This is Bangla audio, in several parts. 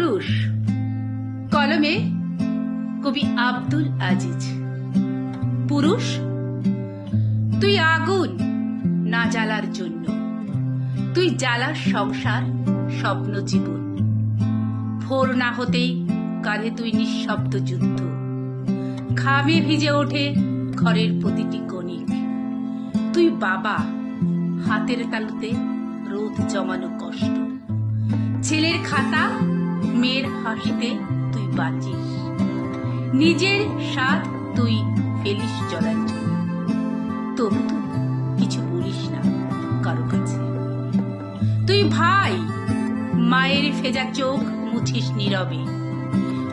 পুরুষ। কলমে কবি আব্দুল আজিজ। পুরুষ, তুই আগুন না জ্বালার জন্য। তুই জ্বালার সংসার, স্বপ্ন জীবন। ভোর না হতেই কাঁধে তুই নিঃশব্দ যুদ্ধ। ঘামে ভিজে ওঠে ঘরের প্রতিটি কণিক তুই বাবা, হাতের তালুতে রোদ জমানো কষ্ট। ছেলের খাতা মেয়ের হাসিতে তুই বাঁচিস। নিজের স্বাদ তুই ফেলিস জলাঞ্জলি তবু তুই কিছু বলিস না কারও কাছে। তুই ভাই, মায়ের ফেজা চোখ মুছিস নীরবে।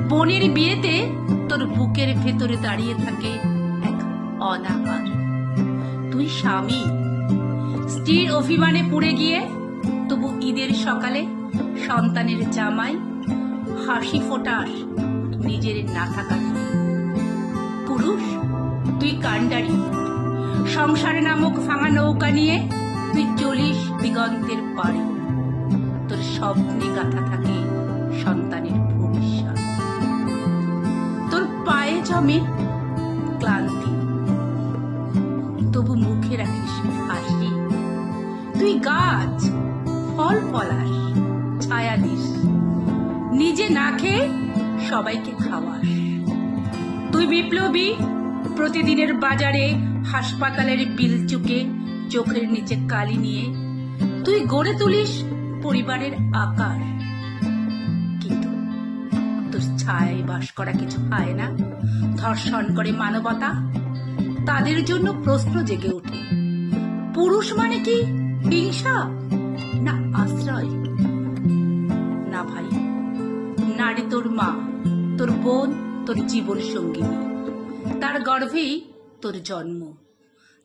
বোনের বিয়েতে তোর বুকের ভেতরে দাঁড়িয়ে থাকে এক অনাহার। তুই স্বামী, স্ত্রীর অভিমানে পড়ে গিয়ে তবু ঈদের সকালে সন্তানের জামাই হাসি ফোটাস নিজের না থাকা পুরুষ, তুই কাণ্ডারি। সংসার নামক ভাঙা নৌকা নিয়ে তুই চলিস দিগন্তের পারে তোর স্বপ্নে গাথা থাকে সন্তানের ভবিষ্যৎ। তোর পায়ে জমে ক্লান্তি। তবু মুখে রাখিস হাসি। তুই গাছ, ফল ফলাস ছায়া দিস। নিজে না খেয়ে সবাইকে খাওয়াস। তুই বিপ্লবী, প্রতিদিনের বাজারে হাসপাতালের বিল চুকে চোখের নিচে কালি নিয়ে তুই গড়ে তুলিস পরিবারের আকার। কিন্তু তোর ছায় বাস করা কিছু পায় না। ধর্ষণ করে মানবতা, তাদের জন্য প্রশ্ন জেগে ওঠে। পুরুষ মানে কি, হিংসা না আশ্রয়? না ভাই। নারী তোর মা, তোর বোন, তোর জীবন সঙ্গিনী। তার গর্ভেই তোর জন্ম,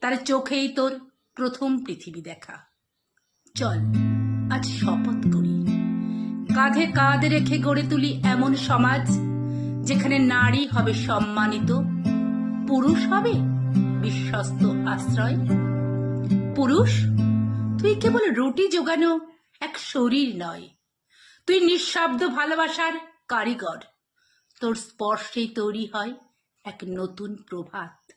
তার চোখেই তোর প্রথম পৃথিবী দেখা। চল, আজ শপথ করি। কাঁধে কাঁধ রেখে গড়ে তুলি এমন সমাজ, যেখানে নারী হবে সম্মানিত, পুরুষ হবে বিশ্বস্ত আশ্রয়। পুরুষ, তুই কেবল রুটি জোগানো এক শরীর নয়, তুই নিঃশব্দ ভালোবাসার কারিগর। তোর স্পর্শেই তৈরি হয় এক নতুন প্রভাত।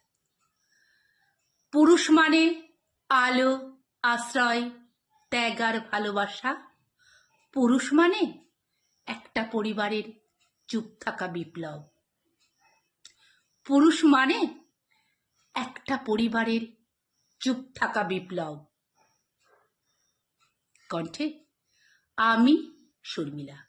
পুরুষ মানে আলো, আশ্রয়, ত্যাগ আর ভালোবাসা। পুরুষ মানে একটা পরিবারের চুপ থাকা বিপ্লব। পুরুষ মানে একটা পরিবারের চুপ থাকা বিপ্লব। কণ্ঠে আমি শর্মিলা।